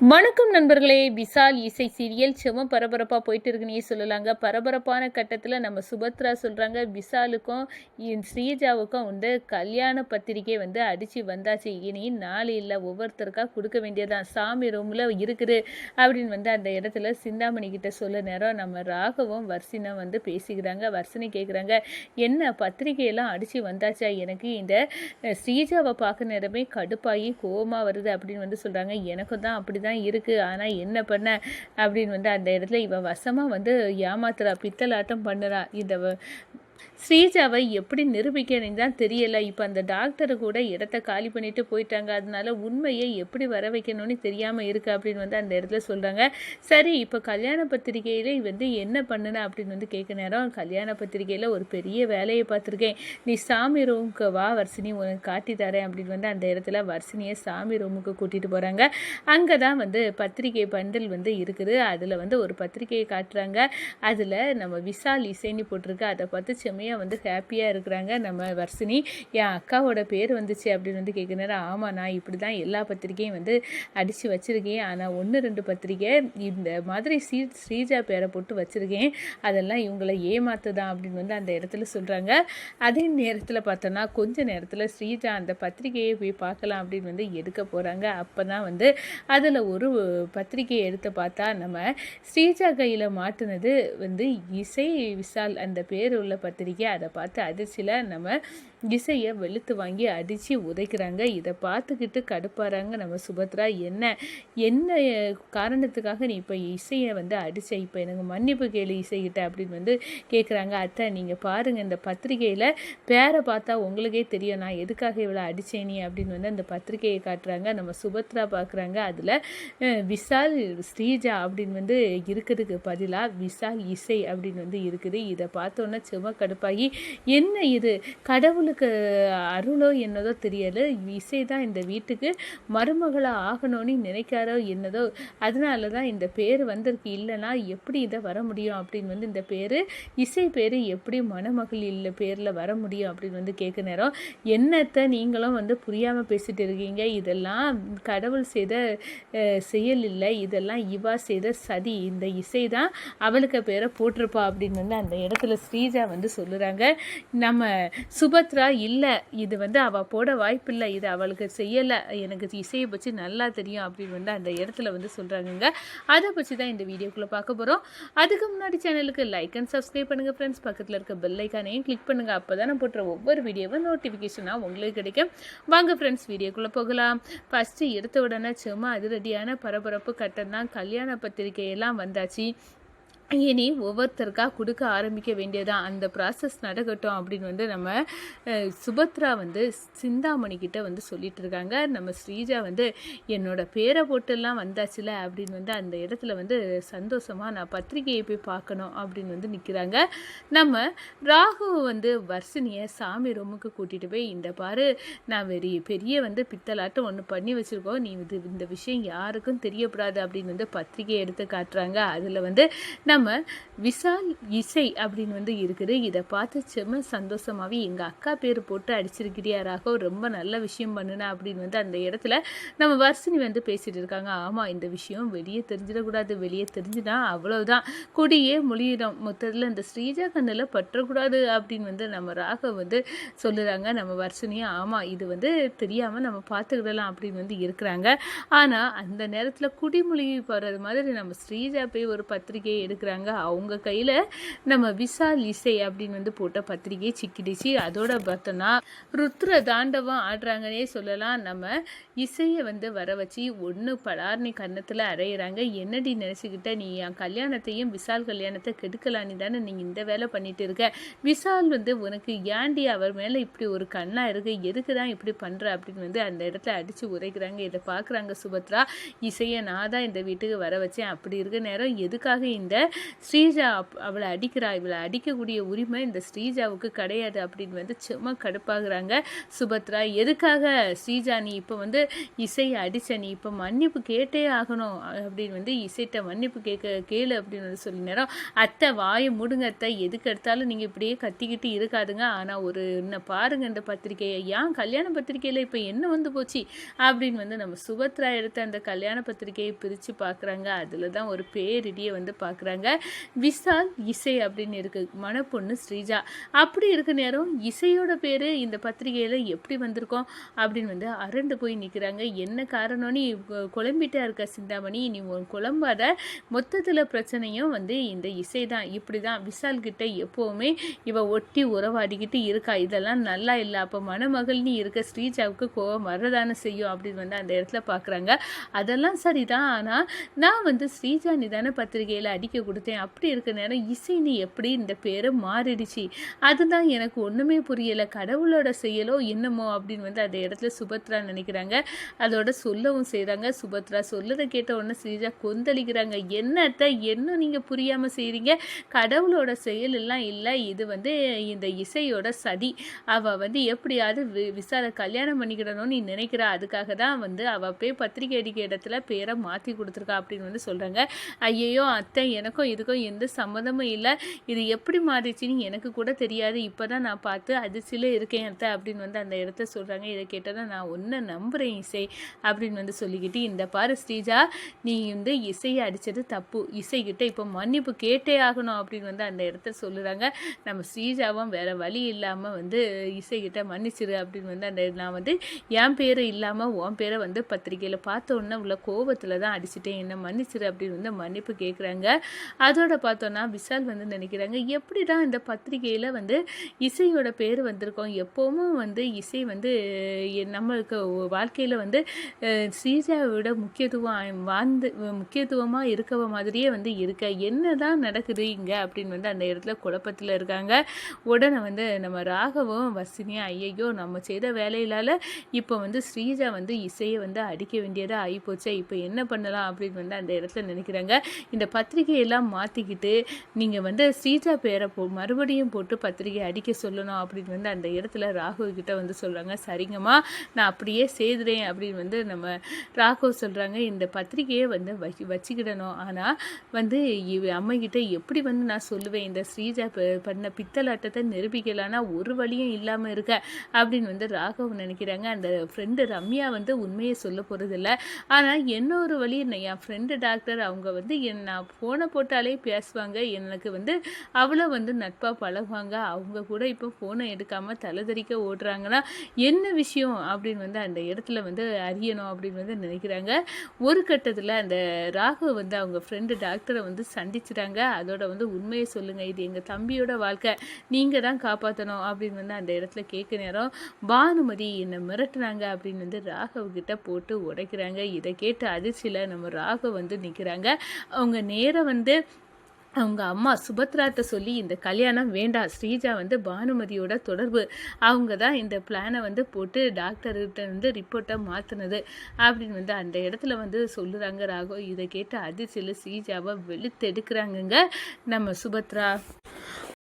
வணக்கம் நண்பர்களே. விசால் இசை சீரியல் செம பரபரப்பாக போயிட்டு இருக்குன்னே சொல்லலாங்க. பரபரப்பான கட்டத்தில் நம்ம சுபத்ரா சொல்கிறாங்க விசாலுக்கும் ஸ்ரீஜாவுக்கும் வந்து கல்யாண பத்திரிக்கை வந்து அடித்து வந்தாச்சு. இனி நாலு இல்லை ஒவ்வொருத்தருக்காக கொடுக்க வேண்டியதான் சாமி ரூமில் இருக்குது அப்படின்னு வந்து அந்த இடத்துல சிந்தாமணி கிட்ட சொல்ல நேரம் நம்ம ராகவும் வர்சினா வந்து பேசிக்கிறாங்க வர்சினி கேட்குறாங்க என்ன பத்திரிக்கையெல்லாம் அடித்து வந்தாச்சா? எனக்கு இந்த ஸ்ரீஜாவை பார்க்க நேரமே கடுப்பாகி கோவமாக வருது அப்படின்னு வந்து சொல்கிறாங்க எனக்கும் தான் அப்படி தான் இருக்குது ஆனால் என்ன பண்ண? அப்படின்னு வந்து அந்த இடத்துல இவ வசமாக வந்து ஏமாத்துறா பித்தலாட்டம் பண்ணுறா. இந்த ஸ்ரீஜாவை எப்படி நிரூபிக்கணும் தான் தெரியல. இப்போ அந்த டாக்டரை கூட இடத்த காலி பண்ணிட்டு போயிட்டாங்க. அதனால உண்மையை எப்படி வர வைக்கணும்னு தெரியாமல் இருக்கு அப்படின்னு வந்து அந்த இடத்துல சொல்கிறாங்க சரி இப்போ கல்யாண பத்திரிகையில் வந்து என்ன பண்ணுன அப்படின்னு வந்து கேட்க நேரம். கல்யாண பத்திரிகையில் ஒரு பெரிய வேலையை பார்த்துருக்கேன். நீ சாமி ரூமுக்கு வா வர்ஷினி உனக்கு காட்டி தரேன் அப்படின்னு வந்து அந்த இடத்துல வர்சினியை சாமி ரூமுக்கு கூட்டிகிட்டு போகிறாங்க அங்கே தான் வந்து பத்திரிகை பண்டில் வந்து இருக்குது. அதில் வந்து ஒரு பத்திரிகையை காட்டுறாங்க. அதில் நம்ம விசால் இசைன்னு போட்டிருக்கு. அதை பார்த்து செம்மையாக வந்து ஹாப்பியாக இருக்கிறாங்க. நம்ம வர்ஷினி என் அக்காவோட பேர் வந்துச்சு அப்படின்னு வந்து கேட்குறாரு ஆமாம் நான் இப்படி தான் எல்லா பத்திரிகையும் வந்து அடித்து வச்சுருக்கேன். ஆனால் ஒன்று ரெண்டு பத்திரிக்கை இந்த மாதிரி ஸ்ரீ ஸ்ரீஜா பேரை போட்டு வச்சுருக்கேன். அதெல்லாம் இவங்களை ஏமாத்துதான் அப்படின்னு வந்து அந்த இடத்துல சொல்கிறாங்க அதே நேரத்தில் பார்த்தோன்னா கொஞ்ச நேரத்தில் ஸ்ரீஜா அந்த பத்திரிகையை போய் பார்க்கலாம் அப்படின்னு வந்து எடுக்க போகிறாங்க அப்போ தான் வந்து அதில் ஒரு பத்திரிகையை எடுத்து பார்த்தா நம்ம ஸ்ரீஜா கையில் மாட்டினது வந்து இசை விசால் அந்த பேர் உள்ள பத்திரிக்கை அதை பார்த்து அதிர்ச்சியில் நம்ம இசையை வெளுத்து வாங்கி அடித்து உதைக்கிறாங்க. இதை பார்த்துக்கிட்டு கடுப்பாராங்க நம்ம சுபத்ரா. என்ன என்ன காரணத்துக்காக நீ இப்போ இசையை வந்து அடிச்ச? இப்போ எனக்கு மன்னிப்பு கேளு இசைக்கிட்ட அப்படின்னு வந்து கேட்குறாங்க அத்தை நீங்கள் பாருங்கள் இந்த பத்திரிகையில் பேரை பார்த்தா உங்களுக்கே தெரியும். நான் எதுக்காக இவ்வளோ அடிச்சேனி அப்படின்னு வந்து அந்த பத்திரிகையை காட்டுறாங்க. நம்ம சுபத்ரா பார்க்குறாங்க அதில் விஷால் ஸ்ரீஜா அப்படின்னு வந்து இருக்கிறதுக்கு பதிலாக விஷால் இசை அப்படின்னு வந்து இருக்குது. இதை பார்த்தோன்னே செம கடுப்பாகி என்ன இது? கடவுள் கடவுளுக்கு அருளோ என்னதோ தெரியலை. இசை தான் இந்த வீட்டுக்கு மருமகளாக ஆகணும்னு நினைக்காரோ என்னதோ. அதனால தான் இந்த பேர் வந்திருக்கு. இல்லைன்னா எப்படி இதை வர முடியும் அப்படின்னு வந்து இந்த பேர் இசை பேர் எப்படி மணமகள் இல்லை பேரில் வர முடியும் அப்படின்னு வந்து கேட்க நேரம். என்னத்தை நீங்களும் வந்து புரியாமல் பேசிட்டு இருக்கீங்க. இதெல்லாம் கடவுள் செய்த செயல் இல்லை. இதெல்லாம் இவா செய்த சதி. இந்த இசை தான் அவளுக்கு பேரை போட்டிருப்பா அப்படின்னு வந்து அந்த இடத்துல ஸ்ரீஜா வந்து சொல்லுறாங்க. நம்ம சுபத்ரா இல்லை. இது வந்து அவள் போட வாய்ப்பில்லை. இது அவளுக்கு செய்யலை. எனக்கு இசையை பற்றி நல்லா தெரியும் அப்படின்னு வந்து அந்த இடத்துல வந்து சொல்கிறாங்கங்க அதை பற்றி தான் இந்த வீடியோக்குள்ளே பார்க்க போகிறோம் அதுக்கு முன்னாடி சேனலுக்கு லைக் அண்ட் சப்ஸ்கிரைப் பண்ணுங்கள் ஃப்ரெண்ட்ஸ் பக்கத்தில் இருக்க பெல் ஐக்கானையும் கிளிக் பண்ணுங்கள் அப்போ தான் நான் போட்டுற ஒவ்வொரு வீடியோவும் நோட்டிஃபிகேஷனாக உங்களுக்கு கிடைக்கும். வாங்க ஃப்ரெண்ட்ஸ் வீடியோக்குள்ளே போகலாம். ஃபஸ்ட்டு எடுத்த உடனே சும்மா அதிரடியான பரபரப்பு கட்டம் தான். கல்யாண பத்திரிகையெல்லாம் வந்தாச்சு. இனி ஒவ்வொருத்தருக்காக கொடுக்க ஆரம்பிக்க வேண்டியதான் அந்த ப்ராசஸ் நடக்கட்டும் அப்படின்னு வந்து நம்ம சுபத்ரா வந்து சிந்தாமணி கிட்ட வந்து சொல்லிட்டு இருக்காங்க. நம்ம ஸ்ரீஜா வந்து என்னோட பேரை போட்டெல்லாம் வந்தாச்சுல அப்படின்னு வந்து அந்த இடத்துல வந்து சந்தோஷமாக நான் பத்திரிகையை போய் பார்க்கணும் அப்படின்னு வந்து நிற்கிறாங்க நம்ம ராகு வந்து வர்ஷினியை சாமி ரூமுக்கு கூட்டிகிட்டு போய் இந்த பாரு நான் வெறி பெரிய வந்து பித்தலாட்டம் ஒன்று பண்ணி வச்சுருக்கோம். நீ இது இந்த விஷயம் யாருக்கும் தெரியப்படாது அப்படின்னு வந்து பத்திரிகை எடுத்து காட்டுறாங்க. அதில் வந்து நம்ம நம்ம விசால் இசை அப்படின்னு வந்து இருக்குது. இதை பார்த்து செம்ம சந்தோஷமாகவே எங்கள் அக்கா பேர் போட்டு அடிச்சிருக்கிறியா ராகவ்? ரொம்ப நல்ல விஷயம் பண்ணுன அப்படின்னு வந்து அந்த இடத்துல நம்ம வர்ஷினி வந்து பேசிகிட்டு இருக்காங்க. ஆமாம் இந்த விஷயம் வெளியே தெரிஞ்சிடக்கூடாது. வெளியே தெரிஞ்சுனா அவ்வளோதான் கொடியே மொழியிடும். மொத்தத்தில் இந்த ஸ்ரீஜா கண்ணில் பற்றக்கூடாது அப்படின்னு வந்து நம்ம ராகவ் வந்து சொல்லுறாங்க. நம்ம வர்ஷினியும் ஆமாம் இது வந்து தெரியாமல் நம்ம பார்த்துக்கிடலாம் அப்படின்னு வந்து இருக்கிறாங்க. ஆனால் அந்த நேரத்தில் குடிமொழி போகிறது மாதிரி நம்ம ஸ்ரீஜா போய் ஒரு பத்திரிகையை எடுக்கிறாங்க. அவங்க கையில் நம்ம விசால் இசை அப்படின்னு வந்து போட்ட பத்திரிகை சிக்கிடுச்சு. அதோட பார்த்தோன்னா ருத்ர தாண்டவம் ஆடுறாங்கன்னே சொல்லலாம். நம்ம இசையை வந்து வர வச்சு ஒன்று படார்னி கன்னத்தில் அரையிறாங்க என்னடி நினச்சிக்கிட்ட? நீ என் கல்யாணத்தையும் விசால் கல்யாணத்தை கெடுக்கலான்னு தானே நீங்கள் இந்த வேலை பண்ணிட்டு இருக்க. விசால் வந்து உனக்கு ஏண்டி அவர் மேலே இப்படி ஒரு கண்ணாக இருக்கு? எதுக்கு தான் இப்படி பண்ணுற அப்படின்னு வந்து அந்த இடத்துல அடித்து உரைக்கிறாங்க இதை பார்க்குறாங்க சுபத்ரா. இசையை நான் தான் இந்த வீட்டுக்கு வர வச்சேன். அப்படி இருக்க நேரம் எதுக்காக இந்த ஸ்ரீஜா அப் அவளை அடிக்கிறா இவளை அடிக்கக்கூடிய உரிமை இந்த ஸ்ரீஜாவுக்கு கிடையாது அப்படின்னு வந்து சும்மா கடுப்பாகிறாங்க சுபத்ரா. எதுக்காக ஸ்ரீஜா நீ இப்போ வந்து இசையை அடிச்ச நீ இப்போ மன்னிப்பு கேட்டே ஆகணும் அப்படின்னு வந்து இசைட்ட மன்னிப்பு கேட்க கேளு அப்படின்னு வந்து சொல்லி நேரம் அத்தை வாயை முடுங்க அத்தை எதுக்கு எடுத்தாலும் நீங்கள் இப்படியே கத்திக்கிட்டு இருக்காதுங்க. ஆனால் ஒரு என்ன பாருங்க இந்த பத்திரிக்கையை ஏன் கல்யாண பத்திரிக்கையில் இப்போ என்ன வந்து போச்சு? அப்படின்னு வந்து நம்ம சுபத்ரா எடுத்த அந்த கல்யாண பத்திரிக்கையை பிரித்து பார்க்குறாங்க அதில் தான் ஒரு பேரிடியை வந்து பார்க்குறாங்க விசால் இசை அப்படின்னு இருக்கு. மணப்பொண்ணு ஸ்ரீஜா. அப்படி இருக்க நேரம் இசையோட பேர் இந்த பத்திரிகையில் எப்படி வந்திருக்கோம் அப்படின்னு வந்து அரண்டு போய் நிற்கிறாங்க என்ன காரணம்னு குழம்பிட்டா இருக்க சிந்தாமணி. நீ உன் குழம்பாத மொத்தத்தில் பிரச்சனையும் வந்து இந்த இசை தான் இப்படி தான் விசால் கிட்ட எப்போவுமே இவ ஒட்டி உறவாடிக்கிட்டு இருக்கா. இதெல்லாம் நல்லா இல்லை. அப்போ மணமகள்னு இருக்க ஸ்ரீஜாவுக்கு கோவம் வரதானே செய்யும் அப்படின்னு வந்து அந்த இடத்துல பார்க்குறாங்க அதெல்லாம் சரிதான். ஆனால் நான் வந்து ஸ்ரீஜா நிதான பத்திரிகையில் அடிக்க கொடுத்தேன். அப்படி இருக்க நேரம் இசை நீ எப்படி இந்த பேரை மாறிடுச்சு? அதுதான் எனக்கு ஒன்றுமே புரியலை. கடவுளோட செயலோ என்னமோ அப்படின்னு வந்து அந்த இடத்துல சுபத்ரா நினைக்கிறாங்க. அதோட சொல்லவும் செய்கிறாங்க சுபத்ரா சொல்லதை கேட்ட உடனே ஸ்ரீஜா கொந்தளிக்கிறாங்க. என்னத்தை என்ன நீங்கள் புரியாமல் செய்கிறீங்க கடவுளோட செயல் எல்லாம் இல்லை. இது வந்து இந்த இசையோட சதி. அவள் வந்து எப்படியாவது வி விசால கல்யாணம் பண்ணிக்கிடணும்னு நீ நினைக்கிறா. அதுக்காக தான் வந்து அவள் போய் பத்திரிக்கை அடிக்க இடத்துல பேரை மாற்றி கொடுத்துருக்கா அப்படின்னு வந்து சொல்கிறாங்க ஐயையோ அத்தை எனக்கும் இதுக்கும் எந்த சம்மந்தமும் இல்லை. இது எப்படி மாறிடுச்சின்னு எனக்கு கூட தெரியாது. இப்போ தான் நான் பார்த்து அதிர்ச்சியில் இருக்கேன் அத்தை அப்படின்னு வந்து அந்த இடத்த சொல்கிறாங்க இதை கேட்டால் நான் ஒன்றை நம்புகிறேன் இசை அப்படின்னு வந்து சொல்லிக்கிட்டு இந்த பாரு ஸ்ரீஜா நீ வந்து இசையை அடித்தது தப்பு. இசைக்கிட்ட இப்போ மன்னிப்பு கேட்டே ஆகணும் அப்படின்னு வந்து அந்த இடத்த சொல்லுறாங்க. நம்ம ஸ்ரீஜாவும் வேற வழி இல்லாமல் வந்து இசைக்கிட்ட மன்னிச்சிரு அப்படின்னு வந்து அந்த நான் வந்து என் பேரை இல்லாமல் உன் பேரை வந்து பத்திரிக்கையில் பார்த்த உடனே உள்ள கோபத்தில் தான் அடிச்சிட்டேன். என்ன மன்னிச்சிரு அப்படின்னு வந்து மன்னிப்பு கேட்குறாங்க அதோட பார்த்தோன்னா விஷால் வந்து நினைக்கிறாங்க எப்படி தான் இந்த பத்திரிகையில் வந்து இசையோட பேர் வந்திருக்கோம்? எப்போவும் வந்து இசை வந்து நம்மளுக்கு வாழ்க்கையில் வந்து ஸ்ரீஜாவோட முக்கியத்துவம் வாழ்ந்து முக்கியத்துவமாக இருக்கவ மாதிரியே வந்து இருக்க. என்ன தான் நடக்குது இங்கே? அப்படின்னு வந்து அந்த இடத்துல குழப்பத்தில் இருக்காங்க. உடனே வந்து நம்ம ராகவும் வசினியும் ஐயையோ நம்ம செய்த வேலையிலால இப்போ வந்து ஸ்ரீஜா வந்து இசையை வந்து அடிக்க வேண்டியதாக ஆகிப்போச்சே இப்போ என்ன பண்ணலாம் அப்படின்னு வந்து அந்த இடத்துல நினைக்கிறாங்க. இந்த பத்திரிகையெல்லாம் மாற்றிக்கிட்டு நீங்கள் வந்து ஸ்ரீஜா பேரை போ மறுபடியும் போட்டு பத்திரிகை அடிக்க சொல்லணும் அப்படின்னு வந்து அந்த இடத்துல ராகுவ கிட்ட வந்து சொல்கிறாங்க சரிங்கம்மா நான் அப்படியே செய்துறேன் அப்படின்னு வந்து நம்ம ராகவ் சொல்கிறாங்க இந்த பத்திரிகையை வந்து வச்சு வச்சுக்கிடணும். ஆனால் வந்து இவ அம்மைக்கிட்ட எப்படி வந்து நான் சொல்லுவேன்? இந்த ஸ்ரீஜா பண்ண பித்தலாட்டத்தை நிரூபிக்கலான்னா ஒரு வழியும் இல்லாமல் இருக்க அப்படின்னு வந்து ராகவ் நினைக்கிறாங்க. அந்த ஃப்ரெண்டு ரம்யா வந்து உண்மையை சொல்ல போகிறதில்ல ஆனால் என்ன ஒரு வழி என்ன என் ஃப்ரெண்டு டாக்டர் அவங்க வந்து என் நான் ஃபோனை போட்டு போட்டாலே பேசுவாங்க. எனக்கு வந்து அவ்வளோ வந்து நட்பாக பழகுவாங்க. அவங்க கூட இப்போ ஃபோனை எடுக்காமல் தலைதறிக்க ஓடுறாங்கன்னா என்ன விஷயம் அப்படின்னு வந்து அந்த இடத்துல வந்து அறியணும் அப்படின்னு வந்து நினைக்கிறாங்க. ஒரு கட்டத்தில் அந்த ராகு வந்து அவங்க ஃப்ரெண்டு டாக்டரை வந்து சந்திச்சிட்டாங்க. அதோட வந்து உண்மையை சொல்லுங்கள் இது எங்கள் தம்பியோட வாழ்க்கை. நீங்கள் தான் காப்பாற்றணும் அப்படின்னு வந்து அந்த இடத்துல கேட்க நேரம் பானுமதி என்னை மிரட்டுனாங்க அப்படின்னு வந்து ராகவ் கிட்ட போட்டு உடைக்கிறாங்க. இதை கேட்டு அதிர்ச்சியில் நம்ம ராகவ் வந்து நிற்கிறாங்க அவங்க நேரம் வந்து அவங்க அம்மா சுபத்ராட்ட சொல்லி இந்த கல்யாணம் வேண்டாம். ஸ்ரீஜா வந்து பானுமதியோட தொடர்பு. அவங்க தான் இந்த பிளானை வந்து போட்டு டாக்டர்கிட்ட வந்து ரிப்போர்ட்டை மாற்றினது அப்படின்னு வந்து அந்த இடத்துல வந்து சொல்லுறாங்க ராகோ இதை கேட்டு அதிர்ச்சியில் ஸ்ரீஜாவை வெளுத்தெடுக்கிறாங்கங்க நம்ம சுபத்ரா.